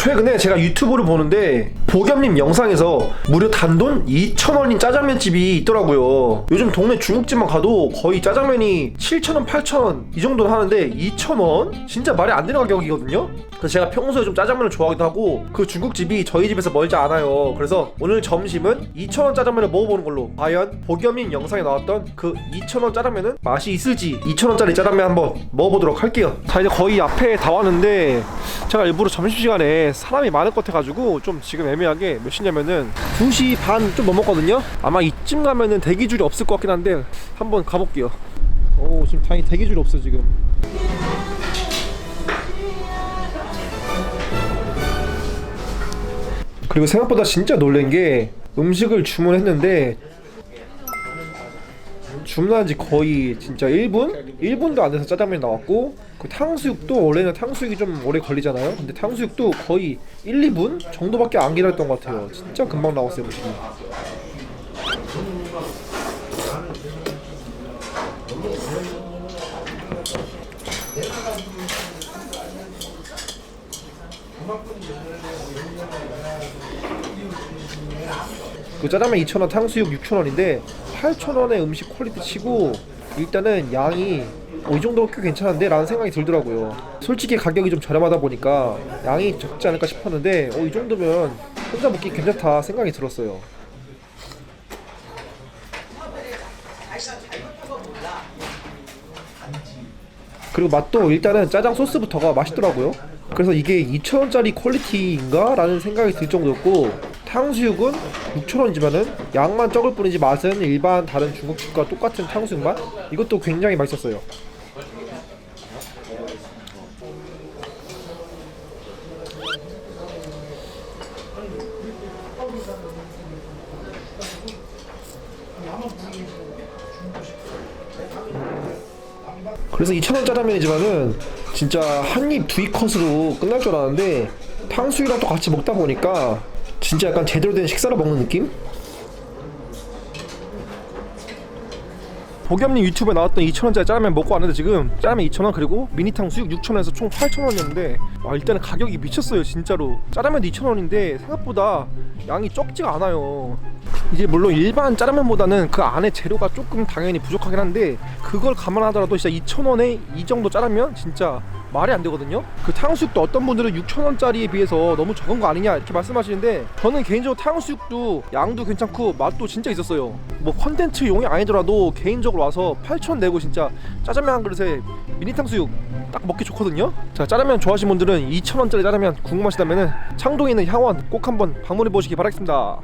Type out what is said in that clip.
최근에 제가 유튜브를 보는데 보겸님 영상에서 무려 단돈 2,000원인 짜장면 집이 있더라고요. 요즘 동네 중국집만 가도 거의 짜장면이 7,000원, 8,000원 이 정도는 하는데 2,000원? 진짜 말이 안 되는 가격이거든요. 그래서 제가 평소에 좀 짜장면을 좋아하기도 하고 그 중국집이 저희 집에서 멀지 않아요. 그래서 오늘 점심은 2,000원 짜장면을 먹어보는 걸로 과연 보겸님 영상에 나왔던 그 2,000원 짜장면은 맛이 있을지 2,000원짜리 짜장면 한번 먹어보도록 할게요. 자 이제 거의 앞에 다 왔는데 제가 일부러 점심시간에 사람이 많을 것 같아가지고 좀 지금 애매하게 몇 시냐면은 2시 반 좀 넘었거든요. 아마 이쯤 가면은 대기줄이 없을 것 같긴 한데 한번 가볼게요. 오 지금 다행히 대기줄이 없어 지금. 그리고 생각보다 진짜 놀란 게 음식을 주문했는데 주문한 지 거의 진짜 1분? 1분도 안 돼서 짜장면이 나왔고 그 탕수육도 원래는 탕수육이 좀 오래 걸리잖아요. 근데 탕수육도 거의 1, 2분 정도밖에 안 기다렸던 것 같아요. 진짜 금방 나왔어요 음식이 그 짜장면 2,000원, 탕수육 6,000원인데 8,000원의 음식 퀄리티 치고 일단은 양이 어, 이 정도면 꽤 괜찮은데? 라는 생각이 들더라고요 솔직히 가격이 좀 저렴하다 보니까 양이 적지 않을까 싶었는데 어, 이 정도면 혼자 먹기 괜찮다 생각이 들었어요 그리고 맛도 일단은 짜장 소스부터가 맛있더라고요. 그래서 이게 2,000원짜리 퀄리티인가? 라는 생각이 들 정도였고 탕수육은 6,000원이지만은 양만 적을 뿐이지 맛은 일반 다른 중국집과 똑같은 탕수육 맛? 이것도 굉장히 맛있었어요. 그래서 2,000원 짜장면이지만은 진짜 한 입 두 입 컷으로 끝날 줄 알았는데 탕수육이랑 또 같이 먹다 보니까 진짜 약간 제대로 된 식사를 먹는 느낌? 보겸님 유튜브에 나왔던 2,000원짜리 짜장면 먹고 왔는데 지금 짜장면 2,000원 그리고 미니 탕 수육 6,000원에서 총 8,000원이었는데 와 일단은 가격이 미쳤어요 진짜로. 짜장면도 2,000원인데 생각보다 양이 적지가 않아요. 이제 물론 일반 짜장면보다는 그 안에 재료가 조금 당연히 부족하긴 한데 그걸 감안하더라도 진짜 2,000원에 이 정도 짜장면? 진짜 말이 안 되거든요. 그 탕수육도 어떤 분들은 6,000원짜리에 비해서 너무 적은 거 아니냐 이렇게 말씀하시는데 저는 개인적으로 탕수육도 양도 괜찮고 맛도 진짜 있었어요. 뭐 컨텐츠 용이 아니더라도 개인적으로 와서 8,000원 내고 진짜 짜장면 한 그릇에 미니 탕수육 딱 먹기 좋거든요. 자 짜장면 좋아하시는 분들은 2,000원짜리 짜장면 궁금하시다면은 창동에 있는 향원 꼭 한번 방문해 보시기 바라겠습니다.